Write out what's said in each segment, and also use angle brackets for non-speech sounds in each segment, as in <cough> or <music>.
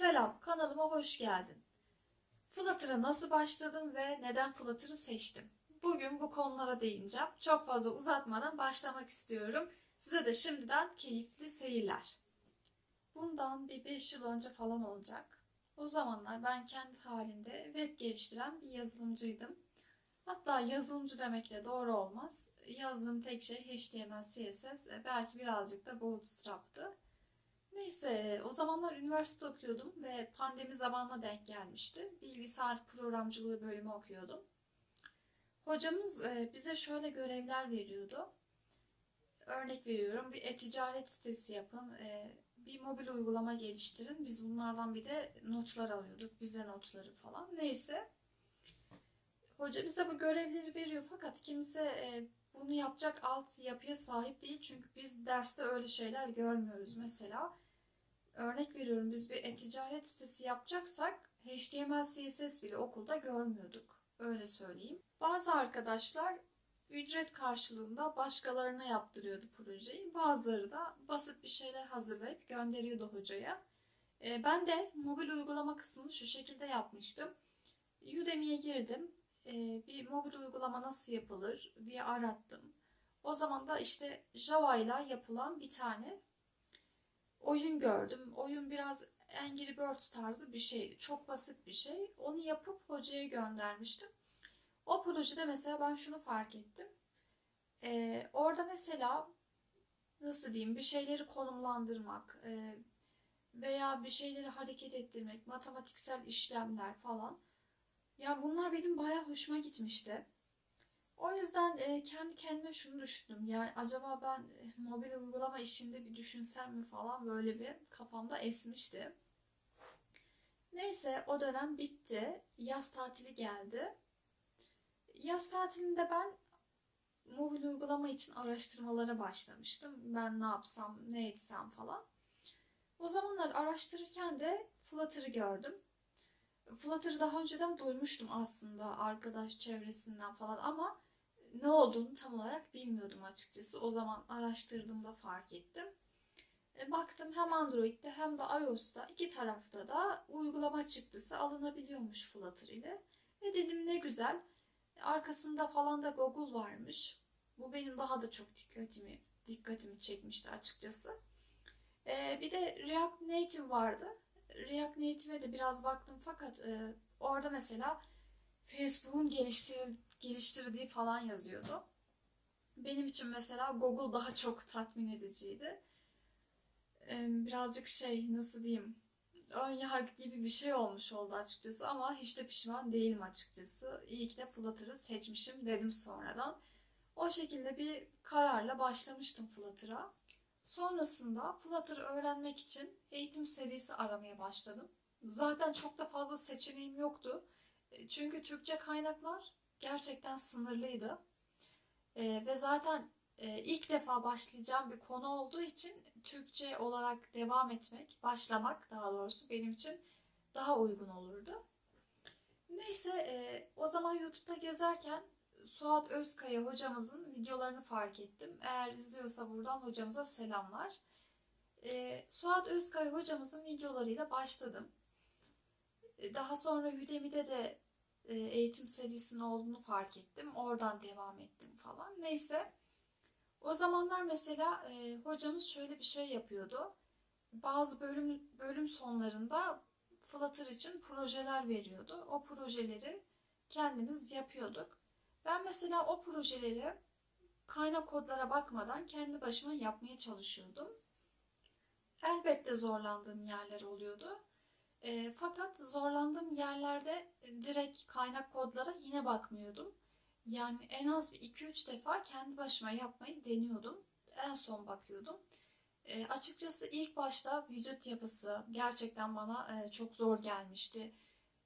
Selam, kanalıma hoş geldin. Flutter'a nasıl başladım ve neden Flutter'ı seçtim? Bugün bu konulara değineceğim. Çok fazla uzatmadan başlamak istiyorum. Size de şimdiden keyifli seyirler. Bundan bir 5 yıl önce falan olacak. O zamanlar ben kendi halinde web geliştiren bir yazılımcıydım. Hatta yazılımcı demek de doğru olmaz. Yazdığım tek şey HTML, CSS, belki birazcık da Bootstrap'tı. Neyse o zamanlar üniversite okuyordum ve pandemi zamanına denk gelmişti. Bilgisayar programcılığı bölümü okuyordum. Hocamız e, bize şöyle görevler veriyordu. Örnek veriyorum bir e-ticaret sitesi yapın, e, bir mobil uygulama geliştirin. Biz bunlardan bir de notlar alıyorduk, vize notları falan. Neyse. Hoca bize bu görevleri veriyor fakat kimse e, bunu yapacak alt yapıya sahip değil. Çünkü biz derste öyle şeyler görmüyoruz. Mesela örnek veriyorum biz bir e-ticaret sitesi yapacaksak HTML, CSS bile okulda görmüyorduk. Öyle söyleyeyim. Bazı arkadaşlar ücret karşılığında başkalarına yaptırıyordu projeyi. Bazıları da basit bir şeyler hazırlayıp gönderiyordu hocaya. E, Ben de mobil uygulama kısmını şu şekilde yapmıştım. Udemy'ye girdim. E, Bir mobil uygulama nasıl yapılır diye arattım. O zaman da işte Java ile yapılan bir tane oyun gördüm. Oyun biraz Angry Birds tarzı bir şeydi. Çok basit bir şey. Onu yapıp hocaya göndermiştim. O projede mesela ben şunu fark ettim. Ee, orada mesela nasıl diyeyim bir şeyleri konumlandırmak e, veya bir şeyleri hareket ettirmek, matematiksel işlemler falan. Ya bunlar benim bayağı hoşuma gitmişti. O yüzden e, kendi kendime şunu düşündüm. Yani acaba ben e, mobil uygulama işinde bir düşünsem mi falan böyle bir kafamda esmişti. Neyse o dönem bitti. Yaz tatili geldi. Yaz tatilinde ben mobil uygulama için araştırmalara başlamıştım. Ben ne yapsam, ne etsem falan. O zamanlar araştırırken de Flutter'ı gördüm. Flutter'ı daha önceden duymuştum aslında arkadaş çevresinden falan ama ne olduğunu tam olarak bilmiyordum açıkçası. O zaman araştırdığımda fark ettim. E, baktım hem Android'de hem de iOS'ta iki tarafta da uygulama çıktısı alınabiliyormuş Flutter ile. E dedim ne güzel. Arkasında falan da Google varmış. Bu benim daha da çok dikkatimi dikkatimi çekmişti açıkçası. E, bir de React Native vardı. React Native'e de biraz baktım fakat e, orada mesela Facebook'un geliştir geliştirdiği falan yazıyordu. Benim için mesela Google daha çok tatmin ediciydi. Birazcık şey nasıl diyeyim ön yargı gibi bir şey olmuş oldu açıkçası ama hiç de pişman değilim açıkçası. İyi ki de Flutter'ı seçmişim dedim sonradan. O şekilde bir kararla başlamıştım Flutter'a. Sonrasında Flutter öğrenmek için eğitim serisi aramaya başladım. Zaten çok da fazla seçeneğim yoktu. E, Çünkü Türkçe kaynaklar gerçekten sınırlıydı. Ee, ve zaten e, ilk defa başlayacağım bir konu olduğu için Türkçe olarak devam etmek, başlamak daha doğrusu benim için daha uygun olurdu. Neyse e, o zaman YouTube'da gezerken Suat Özkaya hocamızın videolarını fark ettim. Eğer izliyorsa buradan hocamıza selamlar. E, Suat Özkaya hocamızın videolarıyla başladım. E, Daha sonra Udemy'de de e, eğitim serisinin olduğunu fark ettim. Oradan devam ettim falan. Neyse. O zamanlar mesela e, hocamız şöyle bir şey yapıyordu. Bazı bölüm bölüm sonlarında Flutter için projeler veriyordu. O projeleri kendimiz yapıyorduk. Ben mesela o projeleri kaynak kodlara bakmadan kendi başıma yapmaya çalışıyordum. Elbette zorlandığım yerler oluyordu. E, fakat zorlandığım yerlerde direkt kaynak kodlara yine bakmıyordum. Yani en az 2-3 defa kendi başıma yapmayı deniyordum. En son bakıyordum. E, açıkçası ilk başta vücut yapısı gerçekten bana e, çok zor gelmişti.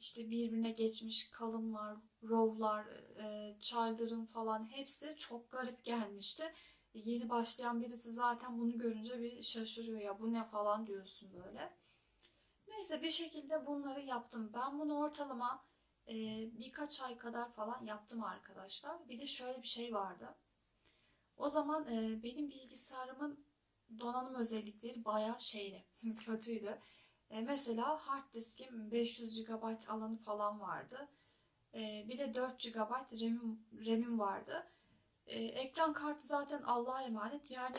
İşte birbirine geçmiş kalımlar, rowlar, e, childer'ın falan hepsi çok garip gelmişti. Yeni başlayan birisi zaten bunu görünce bir şaşırıyor ya bu ne falan diyorsun böyle. Neyse bir şekilde bunları yaptım. Ben bunu ortalama e, birkaç ay kadar falan yaptım arkadaşlar. Bir de şöyle bir şey vardı. O zaman e, benim bilgisayarımın donanım özellikleri bayağı şeydi, <laughs> kötüydü. E, mesela hard diskim 500 GB alanı falan vardı. E, bir de 4 GB RAM'im, RAM'im vardı. E, ekran kartı zaten Allah'a emanet. Yani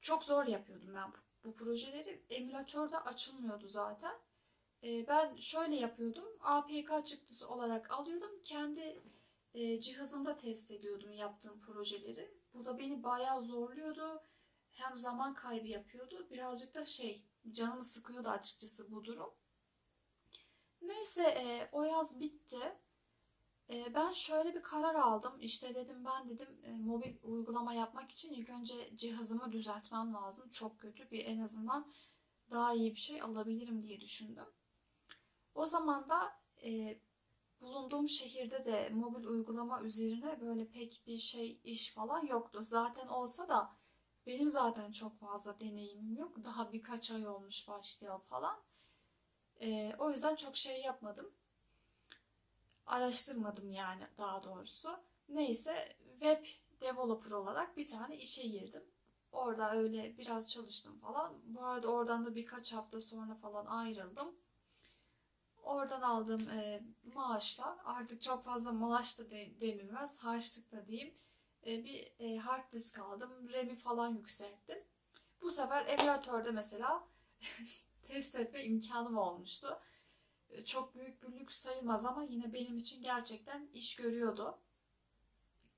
çok zor yapıyordum ben bu, projeleri. Emülatörde açılmıyordu zaten. E, ben şöyle yapıyordum. APK çıktısı olarak alıyordum. Kendi e, cihazımda test ediyordum yaptığım projeleri. Bu da beni bayağı zorluyordu. Hem zaman kaybı yapıyordu. Birazcık da şey canımı sıkıyordu açıkçası bu durum. Neyse e, o yaz bitti. E, ben şöyle bir karar aldım. İşte dedim ben dedim e, mobil uygulama yapmak için ilk önce cihazımı düzeltmem lazım. Çok kötü bir en azından daha iyi bir şey alabilirim diye düşündüm. O zaman da e, bulunduğum şehirde de mobil uygulama üzerine böyle pek bir şey iş falan yoktu. Zaten olsa da benim zaten çok fazla deneyimim yok. Daha birkaç ay olmuş başlıyor falan. Ee, o yüzden çok şey yapmadım. Araştırmadım yani daha doğrusu. Neyse web developer olarak bir tane işe girdim. Orada öyle biraz çalıştım falan. Bu arada oradan da birkaç hafta sonra falan ayrıldım. Oradan aldığım e, maaşla artık çok fazla maaş da de, denilmez, harçlık da diyeyim. E, bir e, hard disk aldım, RAM'i falan yükselttim. Bu sefer emülatörde mesela <laughs> test etme imkanım olmuştu. Çok büyük bir lüks sayılmaz ama yine benim için gerçekten iş görüyordu.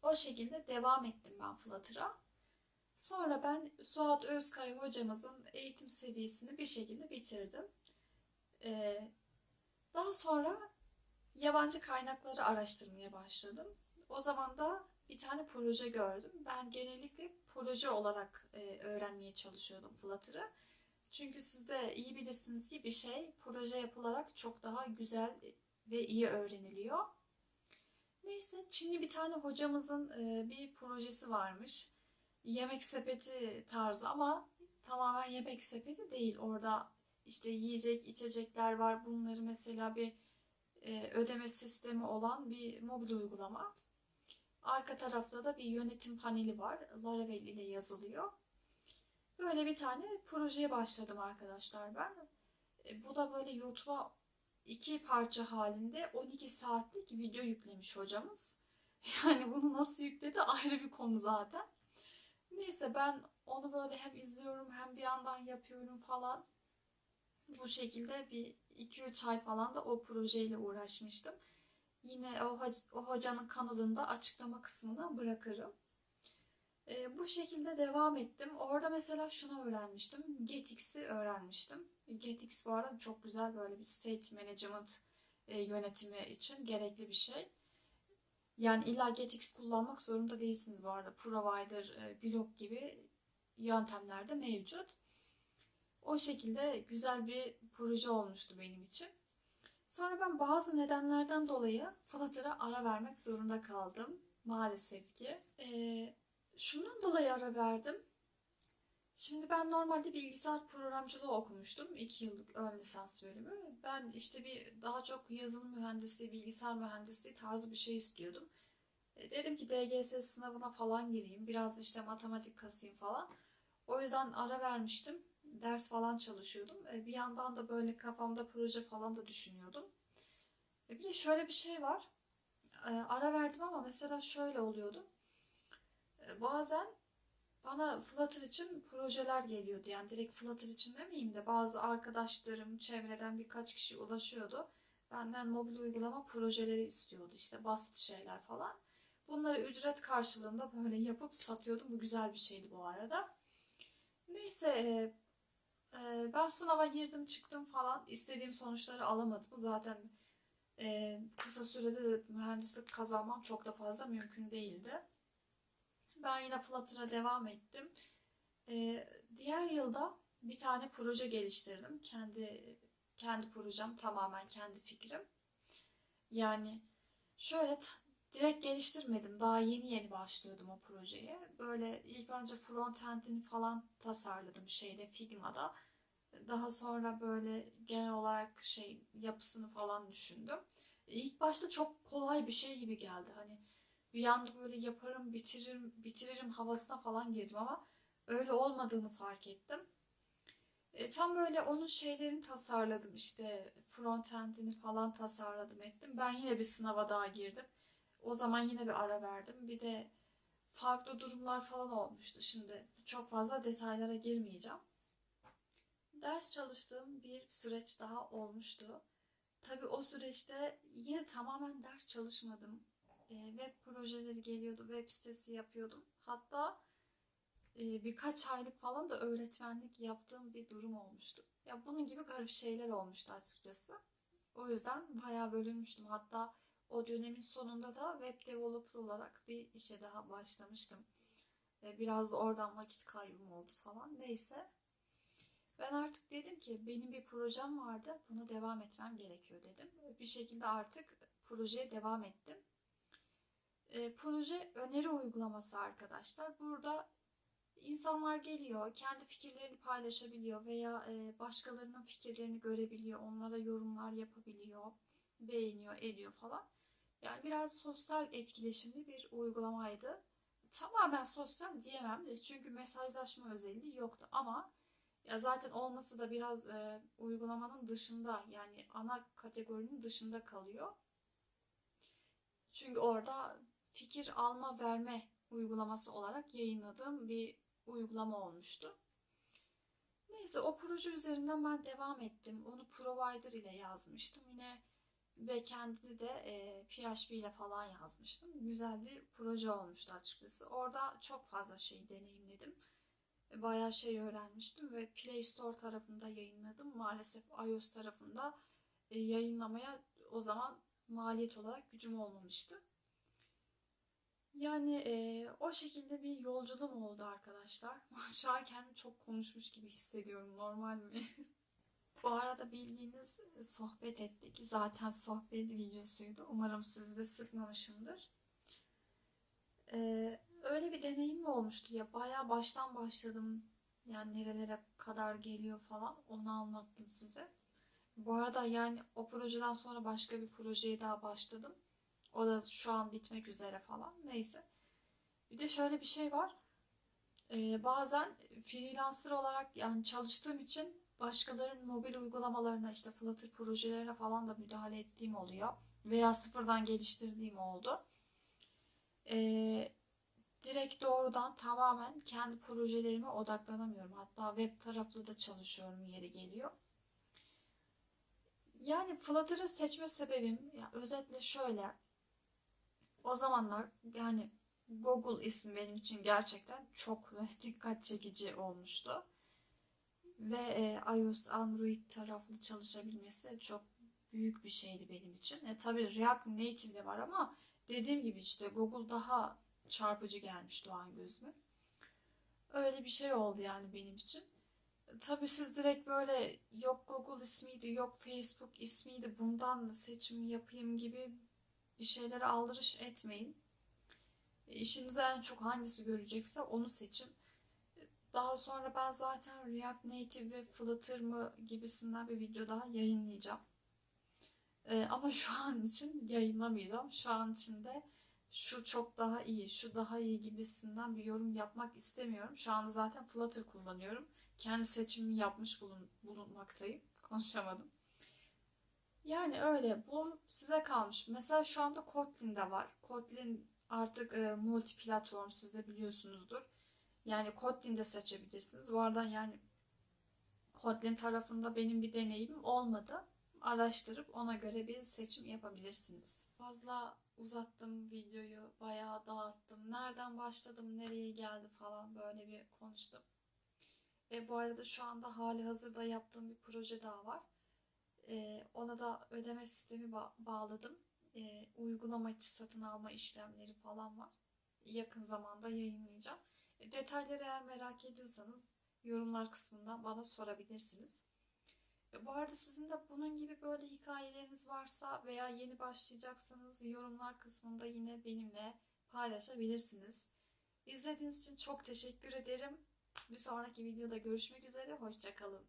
O şekilde devam ettim ben Flutter'a. Sonra ben Suat Özkay hocamızın eğitim serisini bir şekilde bitirdim. Ee, daha sonra yabancı kaynakları araştırmaya başladım. O zaman da bir tane proje gördüm. Ben genellikle proje olarak e, öğrenmeye çalışıyordum Flutter'ı. Çünkü siz de iyi bilirsiniz ki bir şey proje yapılarak çok daha güzel ve iyi öğreniliyor. Neyse Çinli bir tane hocamızın e, bir projesi varmış. Yemek sepeti tarzı ama tamamen yemek sepeti değil. Orada işte yiyecek, içecekler var. Bunları mesela bir e, ödeme sistemi olan bir mobil uygulama. Arka tarafta da bir yönetim paneli var. Laravel ile yazılıyor. Böyle bir tane projeye başladım arkadaşlar ben. E, bu da böyle YouTube'a iki parça halinde 12 saatlik video yüklemiş hocamız. <laughs> Yani bunu nasıl yükledi ayrı bir konu zaten. Neyse ben onu böyle hem izliyorum hem bir yandan yapıyorum falan. Bu şekilde bir 2-3 ay falan da o projeyle uğraşmıştım. Yine o, o hocanın kanalında açıklama kısmına bırakırım. E, bu şekilde devam ettim. Orada mesela şunu öğrenmiştim. GetX'i öğrenmiştim. GetX bu arada çok güzel böyle bir state management e, yönetimi için gerekli bir şey. Yani illa GetX kullanmak zorunda değilsiniz bu arada. Provider, e, blog gibi yöntemler de mevcut. O şekilde güzel bir proje olmuştu benim için. Sonra ben bazı nedenlerden dolayı Flutter'a ara vermek zorunda kaldım. Maalesef ki. Ee, şundan dolayı ara verdim. Şimdi ben normalde bilgisayar programcılığı okumuştum. 2 yıllık ön lisans bölümü. Ben işte bir daha çok yazılım mühendisliği, bilgisayar mühendisliği tarzı bir şey istiyordum. E, dedim ki DGS sınavına falan gireyim. Biraz işte matematik kasayım falan. O yüzden ara vermiştim ders falan çalışıyordum. E, bir yandan da böyle kafamda proje falan da düşünüyordum. E, bir de şöyle bir şey var. Ara verdim ama mesela şöyle oluyordu. Bazen bana Flutter için projeler geliyordu. Yani direkt Flutter için demeyeyim de bazı arkadaşlarım, çevreden birkaç kişi ulaşıyordu. Benden mobil uygulama projeleri istiyordu. İşte basit şeyler falan. Bunları ücret karşılığında böyle yapıp satıyordum. Bu güzel bir şeydi bu arada. Neyse ee, ben sınava girdim çıktım falan istediğim sonuçları alamadım. Zaten e, kısa sürede de mühendislik kazanmam çok da fazla mümkün değildi. Ben yine Flutter'a devam ettim. Ee, diğer yılda bir tane proje geliştirdim. Kendi kendi projem tamamen kendi fikrim. Yani şöyle direkt geliştirmedim. Daha yeni yeni başlıyordum o projeye. Böyle ilk önce frontend'ini falan tasarladım şeyde Figma'da. Daha sonra böyle genel olarak şey yapısını falan düşündüm. İlk başta çok kolay bir şey gibi geldi. Hani bir anda böyle yaparım, bitiririm, bitiririm havasına falan girdim ama öyle olmadığını fark ettim. E, tam böyle onun şeylerini tasarladım işte frontend'ini falan tasarladım ettim. Ben yine bir sınava daha girdim. O zaman yine bir ara verdim. Bir de farklı durumlar falan olmuştu. Şimdi çok fazla detaylara girmeyeceğim. Ders çalıştığım bir süreç daha olmuştu. Tabii o süreçte yine tamamen ders çalışmadım. E, web projeleri geliyordu, web sitesi yapıyordum. Hatta e, birkaç aylık falan da öğretmenlik yaptığım bir durum olmuştu. Ya bunun gibi garip şeyler olmuştu açıkçası. O yüzden bayağı bölünmüştüm. Hatta o dönemin sonunda da web developer olarak bir işe daha başlamıştım. E, biraz da oradan vakit kaybım oldu falan. Neyse. Ben artık dedim ki benim bir projem vardı. Buna devam etmem gerekiyor dedim. Bir şekilde artık projeye devam ettim. E, proje öneri uygulaması arkadaşlar. Burada insanlar geliyor, kendi fikirlerini paylaşabiliyor veya e, başkalarının fikirlerini görebiliyor, onlara yorumlar yapabiliyor, beğeniyor, ediyor falan. Yani biraz sosyal etkileşimli bir uygulamaydı. Tamamen sosyal diyemem çünkü mesajlaşma özelliği yoktu ama ya zaten olması da biraz e, uygulamanın dışında yani ana kategorinin dışında kalıyor. Çünkü orada fikir alma verme uygulaması olarak yayınladığım bir uygulama olmuştu. Neyse o proje üzerinden ben devam ettim. Onu provider ile yazmıştım. Yine backend'ini de e, PHP ile falan yazmıştım. Güzel bir proje olmuştu açıkçası. Orada çok fazla şey deneyimledim. E, bayağı şey öğrenmiştim ve Play Store tarafında yayınladım. Maalesef iOS tarafında e, yayınlamaya o zaman maliyet olarak gücüm olmamıştı. Yani e, o şekilde bir yolculuğum oldu arkadaşlar. <laughs> Şu kendimi çok konuşmuş gibi hissediyorum. Normal mi? <laughs> Bu arada bildiğiniz sohbet ettik. Zaten sohbet videosuydu. Umarım sizi de sıkmamışımdır. Ee, öyle bir deneyim olmuştu ya. Bayağı baştan başladım. Yani nerelere kadar geliyor falan. Onu anlattım size. Bu arada yani o projeden sonra başka bir projeye daha başladım. O da şu an bitmek üzere falan. Neyse. Bir de şöyle bir şey var. Ee, bazen freelancer olarak yani çalıştığım için başkalarının mobil uygulamalarına işte Flutter projelerine falan da müdahale ettiğim oluyor. Veya sıfırdan geliştirdiğim oldu. Ee, direkt doğrudan tamamen kendi projelerime odaklanamıyorum. Hatta web taraflı da çalışıyorum yeri geliyor. Yani Flutter'ı seçme sebebim ya özetle şöyle. O zamanlar yani Google ismi benim için gerçekten çok <laughs> dikkat çekici olmuştu. Ve e, iOS, Android taraflı çalışabilmesi çok büyük bir şeydi benim için. E, tabii React Native de var ama dediğim gibi işte Google daha çarpıcı gelmişti o an gözüme. Öyle bir şey oldu yani benim için. Tabii siz direkt böyle yok Google ismiydi, yok Facebook ismiydi, bundan seçim yapayım gibi bir şeylere aldırış etmeyin. E, işinize en çok hangisi görecekse onu seçin. Daha sonra ben zaten React Native ve Flutter mı gibisinden bir video daha yayınlayacağım. Ee, ama şu an için yayınlamayacağım. Şu an için de şu çok daha iyi, şu daha iyi gibisinden bir yorum yapmak istemiyorum. Şu anda zaten Flutter kullanıyorum. Kendi seçimimi yapmış bulun, bulunmaktayım. Konuşamadım. Yani öyle. Bu size kalmış. Mesela şu anda Kotlin'de var. Kotlin artık e, multi platform siz de biliyorsunuzdur. Yani Kotlin'de seçebilirsiniz. Bu arada yani Kotlin tarafında benim bir deneyimim olmadı. Araştırıp ona göre bir seçim yapabilirsiniz. Fazla uzattım videoyu, bayağı dağıttım. Nereden başladım, nereye geldi falan böyle bir konuştum. Ve bu arada şu anda hali hazırda yaptığım bir proje daha var. Ee, ona da ödeme sistemi ba- bağladım. Ee, uygulama içi satın alma işlemleri falan var. Yakın zamanda yayınlayacağım. E, detayları eğer merak ediyorsanız yorumlar kısmından bana sorabilirsiniz. E, bu arada sizin de bunun gibi böyle hikayeleriniz varsa veya yeni başlayacaksanız yorumlar kısmında yine benimle paylaşabilirsiniz. İzlediğiniz için çok teşekkür ederim. Bir sonraki videoda görüşmek üzere. Hoşçakalın.